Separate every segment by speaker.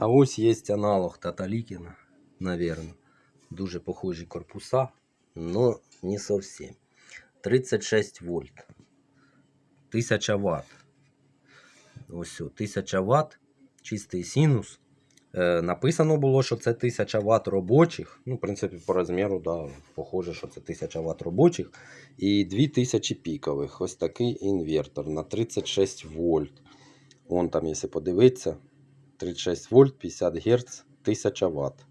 Speaker 1: А ось є аналог Таталікіна, наверное. Дуже похожі корпуса, но не совсем. 36 вольт. 1000 ватт. Ось, 1000 ватт, чистий синус. Е, написано було, що це 1000 ватт робочих. Ну, в принципі, по розміру, да, похоже, що це 1000 ватт робочих. І 2000 пікових. Ось такий інвертор на 36 вольт. Вон там, якщо подивитися, 36 вольт, 50 Гц, 1000 Вт.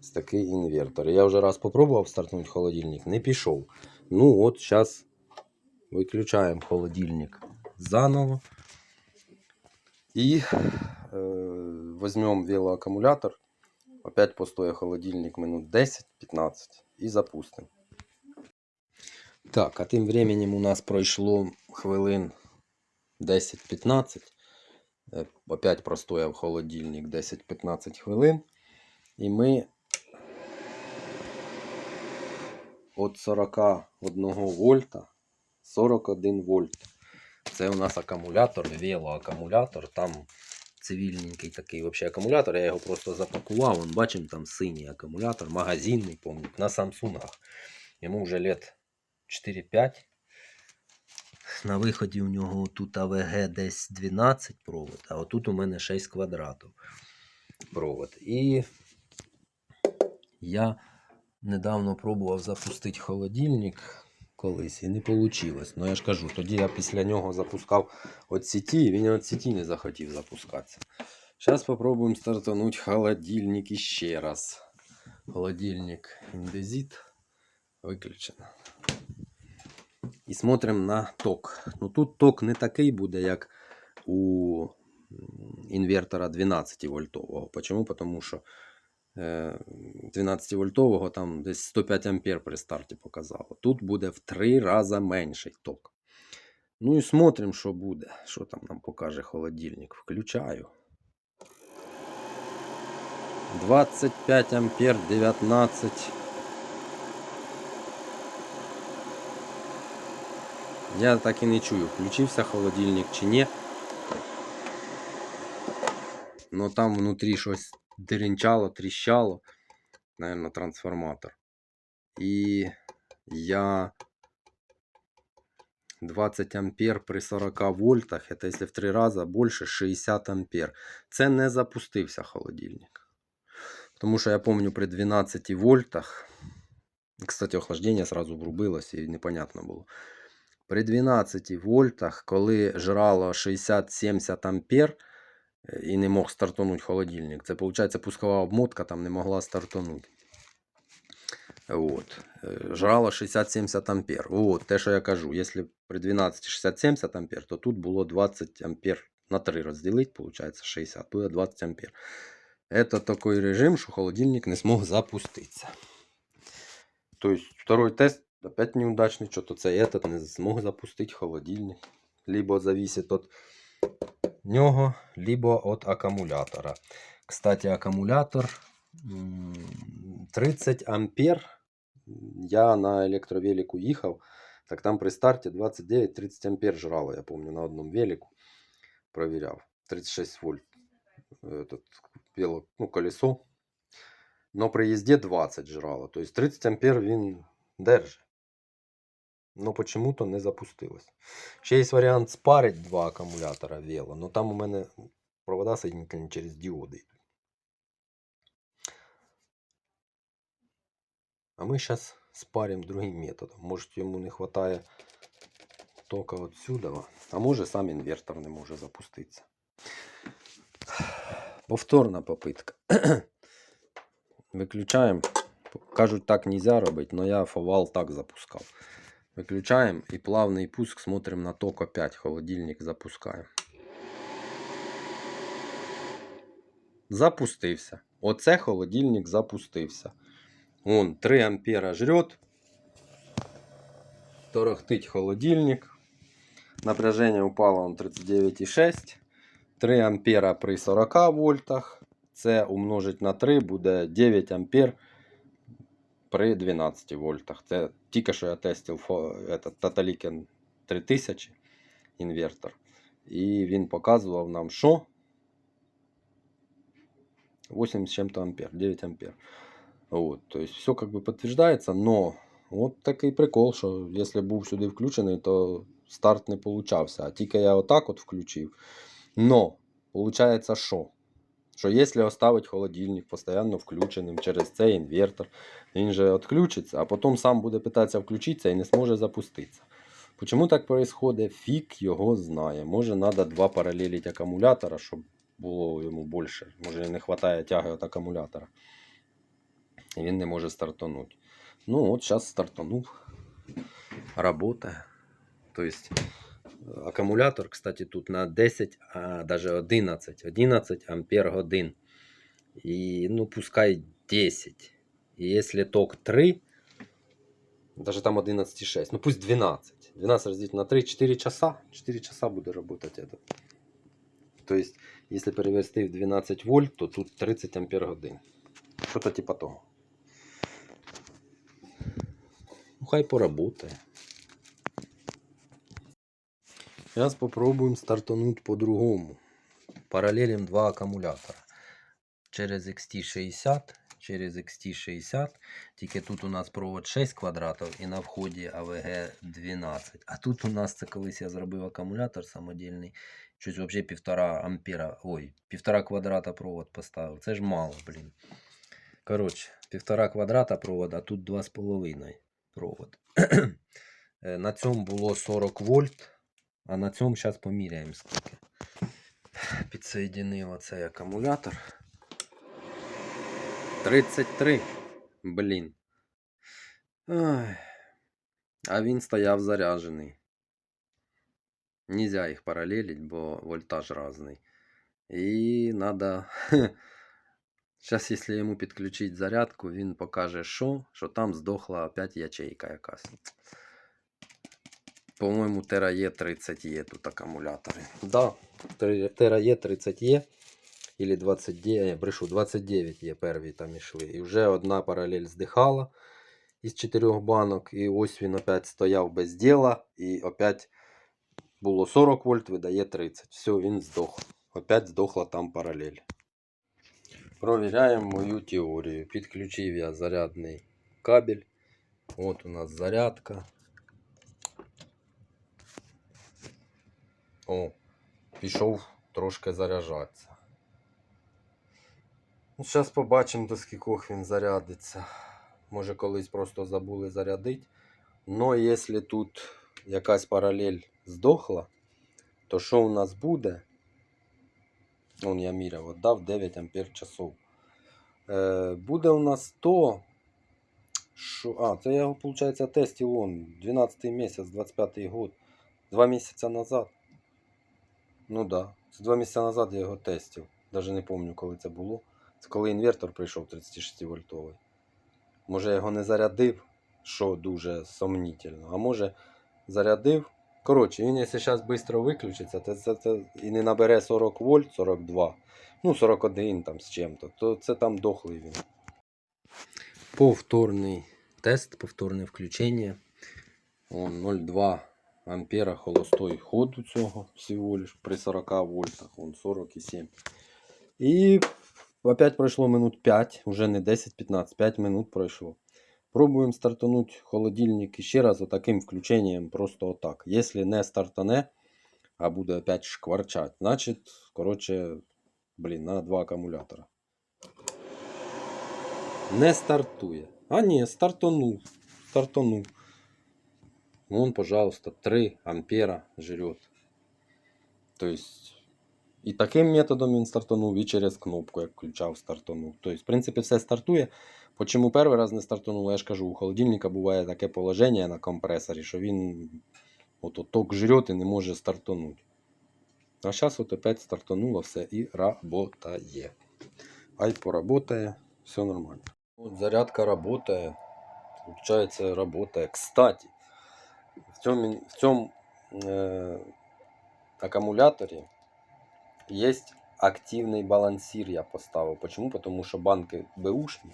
Speaker 1: Ось такий інвертор. Я вже раз спробував стартнути холодильник, не пішов. Ну, от зараз виключаємо холодильник заново. І е, візьмемо велоакумулятор. Опять постоє холодильник минут 10-15 і запустимо. Так, а тим временем у нас пройшло хвилин 10-15. Е, Опять простояв холодильник 10-15 хвилин. І ми від 41 вольта 41 вольт. Це у нас акумулятор, велоакумулятор. Там цивільненький такий вообще акумулятор. Я його просто запакував. Вон, бачимо, там синій акумулятор, магазинний, помню, на Samsung. Йому вже лет 4-5. На виході у нього тут АВГ десь 12 провод, а отут у мене 6 квадратів провод. І я недавно пробував запустити холодильник колись і не вийшло. Ну я ж кажу, тоді я після нього запускав від сіті, і він від сіті не захотів запускатися. Зараз спробуємо стартанути холодильник іще раз. Холодильник індезит виключено. І смотрим на ток. Ну тут ток не такий буде, як у інвертора 12 вольтового. Почому? Тому що е, 12 вольтового там десь 105 ампер при старті показало. Тут буде в 3 рази менший ток. Ну і смотрим, що буде. Що там нам покаже холодильник. Включаю. 25 ампер 19 Я так і не чую, включився холодильник чи ні. Но там внутрі щось деренчало, тріщало. Наверное, трансформатор. І я 20 ампер при 40 вольтах, это если в 3 рази більше 60 ампер. Це не запустився холодильник. Тому що я пам'ятаю при 12 вольтах. Кстати, охлаждення сразу врубилось і непонятно було. При 12 вольтах, коли жрало 60-70 ампер е, і не мог стартанути холодильник, це виходить пускова обмотка там не могла стартанути. От. Е, Жрало 60-70 ампер. От, те, що я кажу, якщо при 12 60-70 ампер, то тут було 20 ампер на 3 розділити, виходить 60, буде 20 ампер. Це такий режим, що холодильник не змог запуститися. Тобто, второй тест опять неудачный, что-то цей этот не змог запустити холодильник. Либо зависит от нього, либо от акумулятора. Кстати, акумулятор м, 30 ампер. Я на електровелику їхав, так там при старті 29-30 ампер жрало, я помню, на одному велику проверяв. 36 вольт этот, вело, ну, колесо. Но при їзді 20 жрало. Тобто 30 ампер він держить. Но почему-то не запустилось. Ще є варіант спарить два акумулятора вело, но там у мене провода соединительні через діоди йдуть. А ми зараз спаримо другим методом. Може йому не вистачає тока отсюда, а може сам інвертор не може запуститися. Повторна попитка. Виключаємо. Кажуть, так нельзя робити, но я фовал так запускав. Выключаем и плавный пуск смотрим на ток опять. Холодильник запускаем. Запустився. Оце холодильник запустився. Он 3 ампера жрет. Торохтить холодильник. Напряжение упало он 39,6. 3 ампера при 40 вольтах. Це умножить на 3 буде 9 ампер при 12 вольтах. Це тільки що я тестив фо- этот Tataliken 3000 інвертор. І він показував нам, що 8 с чем-то ампер, 9 ампер. Вот, то есть все как бы подтверждается, но от такий прикол, що якщо був сюди включений, то старт не получався. А тільки я отак от включив. Но, получається що? Що якщо оставити холодильник постійно включеним через цей інвертор, він же відключиться, а потім сам буде питатися включитися і не зможе запуститися. Почему так происходит? Фіг його знає. Може, треба два паралелить акумулятора, щоб було йому більше. Може, не вистачає тяги від акумулятора. І він не може стартанути. Ну, от зараз стартанув. Работає. Тобто, акумулятор, кстати, тут на 10, а даже 11. 11 ампер годин. І, ну, пускай 10. І якщо ток 3, даже там 11,6, ну пусть 12. 12 разделить на 3, 4 часа. 4 часа буде работать это. То есть, если перевести в 12 вольт, то тут 30 ампер годин. Что-то типа того. Ну, хай поработає. Сейчас попробуем стартануть по-другому. Параллелим два аккумулятора. Через XT60, через XT60. Тільки тут у нас провод 6 квадратів і на вході АВГ 12. А тут у нас це колись я зробив акумулятор самодільний. Щось взагалі півтора ампера. Ой, півтора квадрата провод поставив. Це ж мало, блін. Коротше, півтора квадрата провод, а тут 2,5 провод. Е, на цьому було 40 вольт, а на цьому зараз поміряємо скільки. Підсоєдинив оцей акумулятор. 33. Блін. Ай. А він стояв заряджений. Нельзя їх паралелить, бо вольтаж разний. І надо. Зараз, якщо йому підключити зарядку, він покаже, що, що там здохла опять ячейка якась. По-моєму, Тера Є 30 є тут акумулятори. Да, Тера Є 30 є. Или 29, я брешу, 29 є перві там ішли. І вже одна паралель здихала із чотирьох банок. І ось він опять стояв без діла. І опять було 40 вольт, видає 30. Все, він здох. Опять здохла там паралель. Провіряємо мою теорію. Підключив я зарядний кабель. От у нас зарядка. О, пішов трошки заряджатися. Ну, Зараз побачимо, до скількох він зарядиться. Може колись просто забули зарядити. Но якщо тут якась паралель здохла, то що у нас буде? Вон я міряв, дав 9 ампер часов. Е, буде у нас то, що. А, це я виходить, тестив он 12 місяць, 25 год. Два місяці назад. Ну да. Це два місяці назад я його тестив. Даже не пам'ятаю, коли це було. Це коли інвертор прийшов 36 вольтовий. Може я його не зарядив, що дуже сомнительно. А може зарядив. Коротше, він якщо зараз швидко виключиться, то це, це і не набере 40 вольт, 42, ну 41 там з чим-то, то це там дохлий він. Повторний тест, повторне включення. Он 0,2 ампера холостой ход у цього всього лиш при 40 вольтах, он 47. І опять пройшло минут 5, уже не 10-15, 5 минут пройшло. Пробуємо стартануть холодильник ще раз отаким включенням, просто отак. Якщо не стартане, а буде опять шкварчать, значить, коротше, блін, на два акумулятора. Не стартує. А ні, стартанув. Стартанув. Вон, пожалуйста, 3 ампера жрет. То есть, і таким методом він стартанув, і через кнопку, як включав, стартанув. Тобто, в принципі, все стартує. Почому перший раз не стартануло, я ж кажу, у холодильника буває таке положення на компресорі, що він от ток жрет і не може стартанути. А зараз опять стартануло все і работає. Ай поработає, все нормально. От зарядка работає. Получается, работає. Кстати, в цьому, в цьому е, акумуляторі є активний балансир, я поставив. Почему? Потому що банки беушні.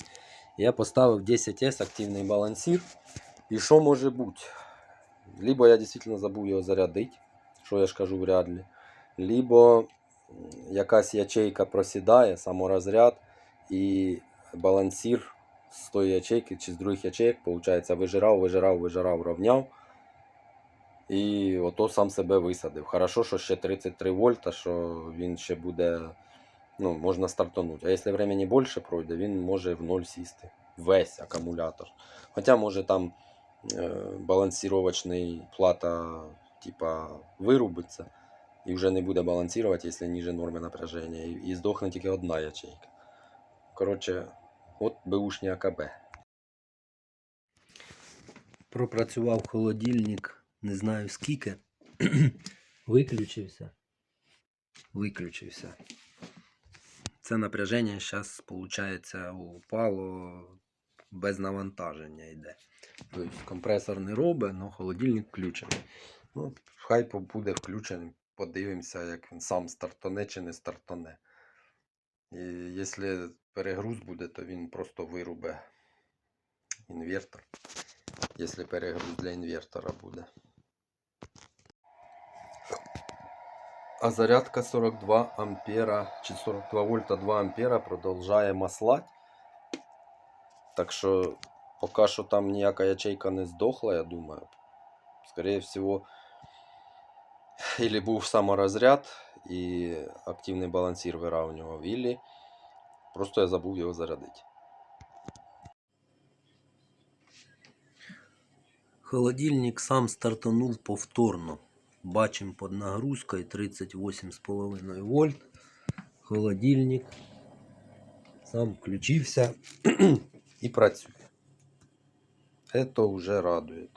Speaker 1: Я поставив 10S активний балансир. І що може бути? Либо я дійсно забув його зарядити, що я ж кажу вряд ли. Либо якась ячейка просідає, саморозряд, і балансір з тої ячейки чи з других ячеек, виходить, вижирав, вижирав, вижирав, равняв. І ото сам себе висадив. Хорошо, що ще 33 вольта, що він ще буде, ну, можна стартанути. А якщо времени більше пройде, він може в ноль сісти. Весь акумулятор. Хоча може там е, балансировочний плата типа вирубиться і вже не буде балансувати, якщо ніже норми напряження. І, і здохне тільки одна ячейка. Коротше, от беушні АКБ.
Speaker 2: Пропрацював холодильник, не знаю скільки. Виключився. Виключився. Це напряження зараз, виходить, упало без навантаження йде. Тобто компресор не робить, але холодильник включений.
Speaker 1: Ну, хай буде включений. Подивимося, як він сам стартане чи не стартане. І якщо перегруз буде, то він просто вирубе інвертор. Якщо перегруз для інвертора буде. А зарядка 42 ампера чи 42 вольта 2 ампера продовжує маслать. Так що поки що там ніяка ячейка не здохла, я думаю. Скорее всего, или був саморозряд і активний балансір виравнював, или просто я забув його зарядити.
Speaker 2: Холодильник сам стартанув повторно. Бачимо під нагрузкою 38,5 вольт. Холодильник сам включився.
Speaker 1: І працює. Це вже радує.